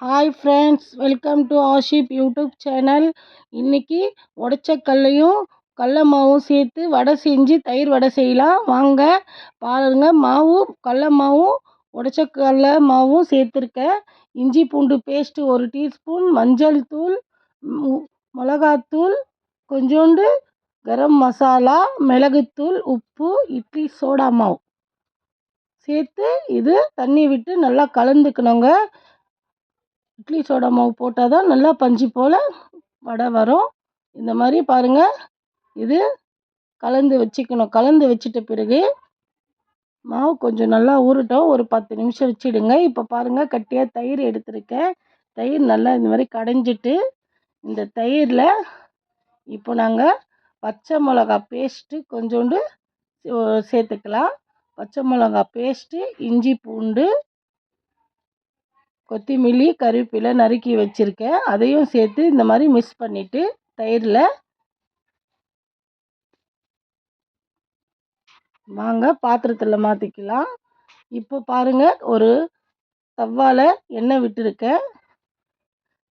Hi friends welcome to Ashif YouTube channel இன்றைக்கி உடச்ச கல்லையும் கடல மாவும் சேர்த்து வடை செஞ்சு தயிர் வடை செய்யலாம். வாங்க பாருங்கள் மாவு கடல மாவும் உடச்ச கடல மாவும் சேர்த்துருக்கேன். இஞ்சி பூண்டு பேஸ்ட்டு ஒரு டீஸ்பூன் மஞ்சள் தூள் மிளகாத்தூள் கொஞ்சோண்டு கரம் மசாலா மிளகுத்தூள் உப்பு இட்லி சோடா மாவு. சேர்த்து இது தண்ணி விட்டு நல்லா கலந்துக்கணுங்க. இட்லி சோடா மாவு போட்டால் தான் நல்லா பஞ்சு போல் வடை வரும். இந்த மாதிரி பாருங்கள் இது கலந்து வச்சுக்கணும். கலந்து வச்சிட்ட பிறகு மாவு கொஞ்சம் நல்லா ஊறட்டும். ஒரு பத்து நிமிஷம் வச்சுடுங்க. இப்போ பாருங்கள் கட்டியாக தயிர் எடுத்திருக்கேன். தயிர் நல்லா இந்த மாதிரி கடைஞ்சிட்டு இந்த தயிரில் இப்போ நாங்கள் பச்சை மிளகா பேஸ்ட்டு கொஞ்சோண்டு சேர்த்துக்கலாம். பச்சை மிளகா பேஸ்ட்டு இஞ்சி பூண்டு கொத்தமல்லி கருவேப்பிலை நறுக்கி வச்சுருக்கேன். அதையும் சேர்த்து இந்த மாதிரி மிக்ஸ் பண்ணிவிட்டு தயிரில் வாங்க பாத்திரத்தில் மாற்றிக்கலாம் இப்போ பாருங்கள் ஒரு தவ்வால் எண்ணெய் விட்டுருக்கேன்.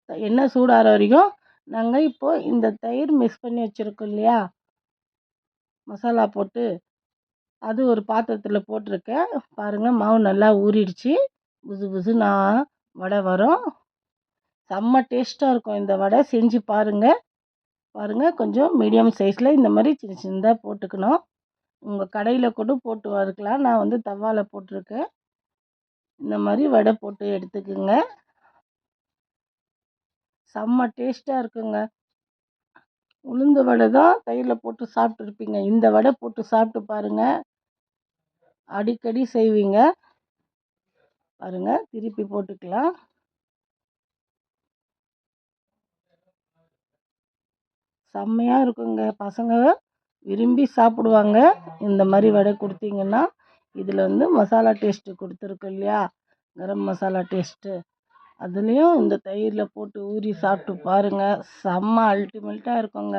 எண்ணெய் சூடாகிற வரைக்கும் நாங்கள் இப்போது இந்த தயிர் மிக்ஸ் பண்ணி வச்சுருக்கோம் இல்லையா? மசாலா போட்டு அது ஒரு பாத்திரத்தில் போட்டிருக்கேன். பாருங்கள் மாவு நல்லா ஊறிடுச்சு. புசு புசு நான் வடை வரும். செம்ம டேஸ்ட்டாக இருக்கும் இந்த வடை. செஞ்சு பாருங்கள் பாருங்கள் கொஞ்சம் மீடியம் சைஸில் இந்த மாதிரி சின்ன சின்னதாக போட்டுக்கணும். உங்கள் கடையில் கூட போட்டு வறுக்கலாம் நான் வந்து தவாவில் போட்டிருக்கேன். இந்த மாதிரி வடை போட்டு எடுத்துக்கோங்க. செம்ம டேஸ்ட்டாக இருக்குங்க. உளுந்து வடை தான் தயிரில் போட்டு சாப்பிட்ருப்பீங்க இந்த வடை போட்டு சாப்பிட்டு பாருங்கள் அடிக்கடி செய்வீங்க. பாருங்கள் திருப்பி போட்டுக்கலாம். செம்மையாக இருக்குங்க. பசங்க விரும்பி சாப்பிடுவாங்க. இந்த மாதிரி வடை கொடுத்தீங்கன்னா இதில் வந்து மசாலா டேஸ்ட்டு கொடுத்துருக்கோம் இல்லையா? கரம் மசாலா டேஸ்ட்டு. அதுலேயும் இந்த தயிரில் போட்டு ஊறி சாப்பிட்டு பாருங்கள் செம்ம அல்டிமேட்டாக இருக்குங்க.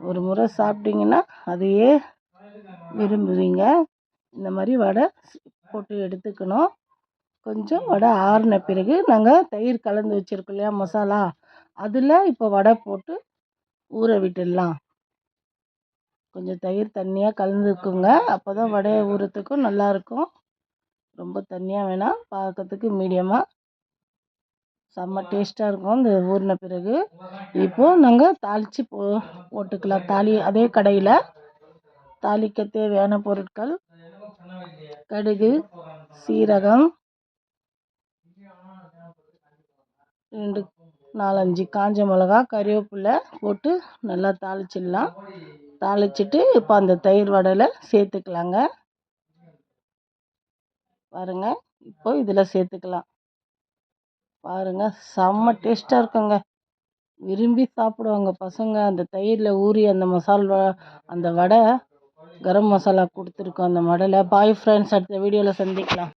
ஒரு முறை சாப்பிட்டிங்கன்னா அதையே விரும்புவீங்க. இந்த மாதிரி வடை போட்டு எடுத்துக்கணும். கொஞ்சம் வடை ஆறின பிறகு நாங்கள் தயிர் கலந்து வச்சுருக்கோம் இல்லையா மசாலா? அதில் இப்போ வடை போட்டு ஊற விட்டுடலாம். கொஞ்சம் தயிர் தண்ணியாக கலந்துக்குங்க. அப்போ தான் வடையை ஊறுறதுக்கும் நல்லாயிருக்கும் ரொம்ப தண்ணியாக வேணாம் பார்க்கறதுக்கு மீடியமாக செம்ம டேஸ்ட்டாக இருக்கும் இந்த ஊறின பிறகு. இப்போது நாங்கள் தாளித்து போ போட்டுக்கலாம். தாலி அதே கடையில் தாளிக்க தேவையான பொருட்கள் கடுகு சீரகம் ரெண்டு நாலஞ்சு. காஞ்ச மிளகா கறிவேப்பிலை போட்டு நல்லா தாளிச்சிடலாம். தாளிச்சிட்டு இப்போ அந்த தயிர் வடையில் சேர்த்துக்கலாங்க. பாருங்க இப்போ இதில் சேர்த்துக்கலாம். பாருங்கள் செம்ம டேஸ்ட்டாக இருக்குங்க. விரும்பி சாப்பிடுவாங்க பசங்க. அந்த தயிரில் ஊறி அந்த மசாலா அந்த வடை கரம் மசாலா கொடுத்துருக்கோம் அந்த மாடலை பாய் ஃப்ரெண்ட்ஸ் அடுத்த வீடியோவில் சந்திக்கலாம்.